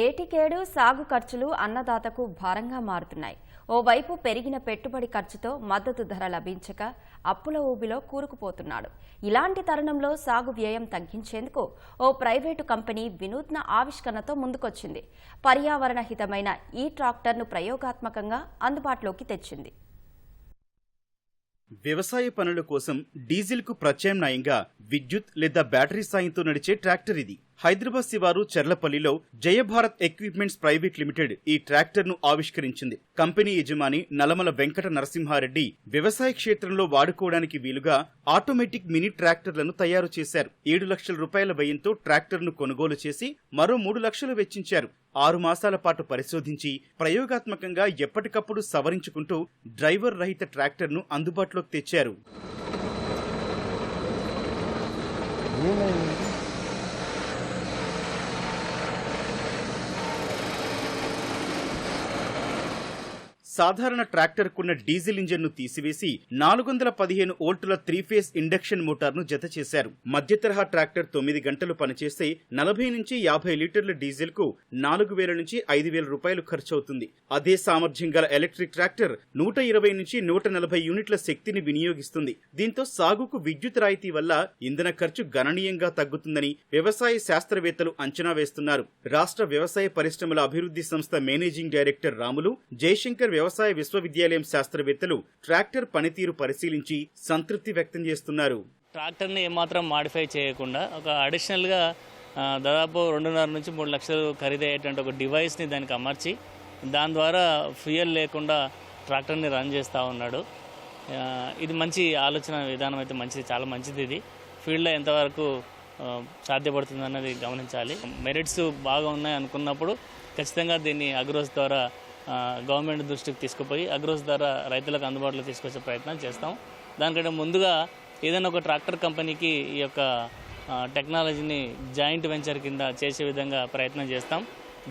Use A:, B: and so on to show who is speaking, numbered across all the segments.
A: ఏటికేడు సాగు ఖర్చులు అన్నదాతకు భారంగా మారుతున్నాయి. ఓవైపు పెరిగిన పెట్టుబడి ఖర్చుతో మద్దతు ధర లభించక అప్పుల ఊబిలో కూరుకుపోతున్నాడు. ఇలాంటి తరుణంలో సాగు వ్యయం తగ్గించేందుకు ఓ ప్రైవేటు కంపెనీ వినూత్న ఆవిష్కరణతో ముందుకొచ్చింది. పర్యావరణ హితమైన ఈ ట్రాక్టర్ను ప్రయోగాత్మకంగా అందుబాటులోకి తెచ్చింది.
B: వ్యవసాయ పనుల కోసం డీజిల్కు ప్రత్యామ్నాయంగా విద్యుత్ లేదా బ్యాటరీ సాయంతో నడిచే ట్రాక్టర్ ఇది. హైదరాబాద్ శివారు చెర్లపల్లిలో జయభారత్ ఎక్విప్మెంట్స్ ప్రైవేట్ లిమిటెడ్ ఈ ట్రాక్టర్ను ఆవిష్కరించింది. కంపెనీ యజమాని నలమల వెంకట నరసింహారెడ్డి వ్యవసాయ క్షేత్రంలో వాడుకోవడానికి వీలుగా ఆటోమేటిక్ మినీ ట్రాక్టర్లను తయారు చేశారు. ఏడు లక్షల రూపాయల వ్యయంతో ట్రాక్టర్ను కొనుగోలు చేసి మరో మూడు లక్షలు వెచ్చించారు. ఆరు మాసాల పాటు పరిశోధించి ప్రయోగాత్మకంగా ఎప్పటికప్పుడు సవరించుకుంటూ డ్రైవర్ రహిత ట్రాక్టర్ను అందుబాటులోకి తెచ్చారు. సాధారణ ట్రాక్టర్కున్న డీజిల్ ఇంజన్ను తీసివేసి నాలుగు వందల పదిహేను ఓల్టుల త్రీ ఫేస్ ఇండక్షన్ మోటార్ను జత చేశారు. మధ్య తరహా ట్రాక్టర్ తొమ్మిది గంటలు పనిచేస్తే నలభై నుంచి యాభై లీటర్ల డీజిల్కు నాలుగు వేల నుంచి ఐదు వేల రూపాయలు ఖర్చవుతుంది. అదే సామర్థ్యం గల ఎలక్ట్రిక్ ట్రాక్టర్ నూట ఇరవై నుంచి నూట నలభై యూనిట్ల శక్తిని వినియోగిస్తుంది. దీంతో సాగుకు విద్యుత్ రాయితీ వల్ల ఇంధన ఖర్చు గణనీయంగా తగ్గుతుందని వ్యవసాయ శాస్త్రవేత్తలు అంచనా వేస్తున్నారు. రాష్ట్ర వ్యవసాయ పరిశ్రమల అభివృద్ధి సంస్థ మేనేజింగ్ డైరెక్టర్ రాములు జయశంకర్ వ్యవసాయ విశ్వవిద్యాలయం శాస్త్రవేత్తలు ట్రాక్టర్ పనితీరు పరిశీలించి సంతృప్తి వ్యక్తం చేస్తున్నారు.
C: ట్రాక్టర్ని ఏమాత్రం మాడిఫై చేయకుండా ఒక అడిషనల్గా దాదాపు రెండున్నర నుంచి మూడు లక్షలు ఖరీదయ్యేటువంటి ఒక డివైస్ని దానికి అమర్చి దాని ద్వారా ఫ్యూయల్ లేకుండా ట్రాక్టర్ని రన్ చేస్తూ ఉన్నాడు. ఇది మంచి ఆలోచన విధానం అయితే మంచిది చాలా మంచిది ఇది. ఫీల్డ్లో ఎంతవరకు సాధ్యపడుతుంది అన్నది గమనించాలి. మెరిట్స్ బాగా ఉన్నాయి అనుకున్నప్పుడు ఖచ్చితంగా దీన్ని అగ్రోస్ ద్వారా గవర్నమెంట్ దృష్టికి తీసుకుపోయి అగ్రోస్ ద్వారా రైతులకు అందుబాటులో తీసుకొచ్చే ప్రయత్నం చేస్తాం. దానికంటే ముందుగా ఏదైనా ఒక ట్రాక్టర్ కంపెనీకి ఈ యొక్క టెక్నాలజీని జాయింట్ వెంచర్ కింద చేసే విధంగా ప్రయత్నం చేస్తాం.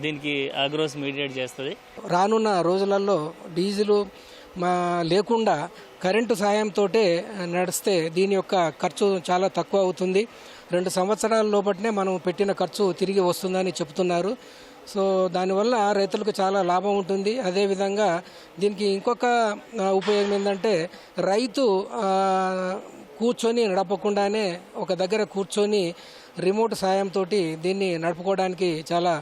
C: దీనికి అగ్రోస్ మీడియేట్ చేస్తుంది.
D: రానున్న రోజులలో డీజిల్ మా లేకుండా కరెంటు సాయంతో నడిస్తే దీని యొక్క ఖర్చు చాలా తక్కువ అవుతుంది. రెండు సంవత్సరాల లోపటనే మనం పెట్టిన ఖర్చు తిరిగి వస్తుందని చెప్తున్నారు. సో దానివల్ల రైతులకు చాలా లాభం ఉంటుంది. అదేవిధంగా దీనికి ఇంకొక ఉపయోగం ఏంటంటే రైతు కూర్చొని నడపకుండానే ఒక దగ్గర కూర్చొని రిమోట్ సాయంతో దీన్ని నడుపుకోవడానికి చాలా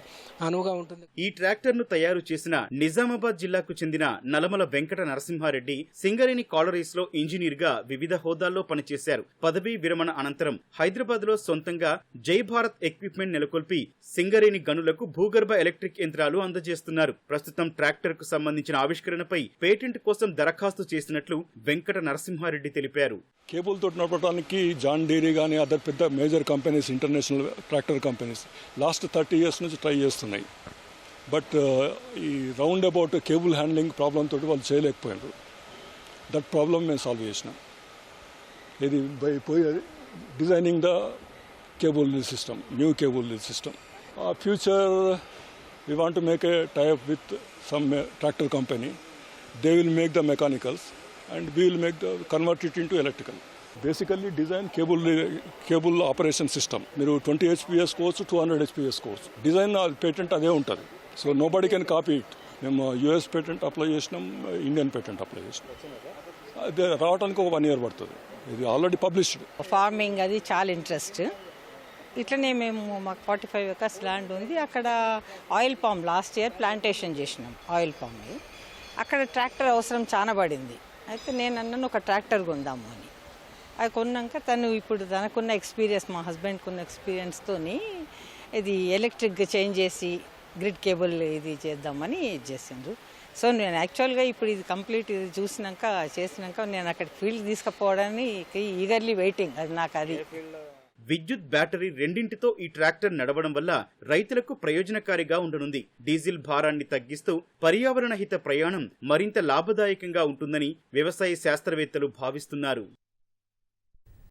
D: అనువుగా ఉంటుంది.
B: ఈ ట్రాక్టర్ను తయారు చేసిన నిజామాబాద్ జిల్లాకు చెందిన నలమల వెంకట నరసింహారెడ్డి సింగరేణి కాలరీస్లో ఇంజనీర్గా వివిధ హోదాల్లో పనిచేశారు. పదవీ విరమణ అనంతరం హైదరాబాద్లో సొంతంగా జై భారత్ ఎక్విప్మెంట్ నెలకొల్పి సింగరేణి గనులకు భూగర్భ ఎలక్ట్రిక్ యంత్రాలు అందజేస్తున్నారు. ప్రస్తుతం ట్రాక్టర్కు సంబంధించిన ఆవిష్కరణపై పేటెంట్ కోసం దరఖాస్తు చేసినట్లు వెంకట నరసింహారెడ్డి తెలిపారు.
E: కేబుల్ తోటి నడపడానికి జాన్ డీరీ కానీ అదర్ పెద్ద major companies international tractor companies last thirty years నుంచి ట్రై చేస్తున్నాయి. బట్ ఈ round about cable handling problem తోటి వాళ్ళు చేయలేకపోయారు దట్ ప్రాబ్లం మేము సాల్వ్ చేసినాం. ఇది బై పోయి designing the cable system new cable system. Future we want make a type with some tractor company they will make the mechanicals and we will make the convert it into electrical. Basically design cable cable operation system మీరు twenty HPs course two hundred HPs course design patent అదే ఉంటుంది. So nobody can copy it మేము US patent apply చేసినాం Indian patent apply చేసినాం. అదే రావడానికి ఒక one year పడుతుంది. ఇది ఆల్రెడీ పబ్లిష్డ్
F: ఫార్మింగ్ అది చాలా ఇంట్రెస్ట్ ఇట్లనే మేము మాకు ఫార్టీ ఫైవ్ ఎకర్స్ ల్యాండ్ ఉంది. అక్కడ oil palm last year plantation చేసినాం ఆయిల్ పామ్ అక్కడ ట్రాక్టర్ అవసరం చాలా పడింది. అయితే నేను అన్నాను ఒక ట్రాక్టర్ కొందాము అని. అది కొన్నాక తను ఇప్పుడు తనకున్న ఎక్స్పీరియన్స్ మా హస్బెండ్కి ఉన్న ఎక్స్పీరియన్స్తోని ఇది ఎలక్ట్రిక్ చేంజ్ చేసి గ్రిడ్ కేబుల్ ఇది చేద్దామని ఇది చేసిండ్రు. సో నేను యాక్చువల్గా ఇప్పుడు ఇది కంప్లీట్ ఇది చూసినాక చేసినాక నేను అక్కడ ఫీల్డ్ తీసుకుపోవడానికి ఈగర్లీ వెయిటింగ్ అది నాకు అది
B: విద్యుత్ బ్యాటరీ రెండింటితో ఈ ట్రాక్టర్ నడవడం వల్ల రైతులకు ప్రయోజనకారిగా ఉండనుంది. డీజిల్ భారాన్ని తగ్గిస్తూ పర్యావరణ హిత ప్రయాణం మరింత లాభదాయకంగా ఉంటుందని వ్యవసాయ శాస్త్రవేత్తలు భావిస్తున్నారు.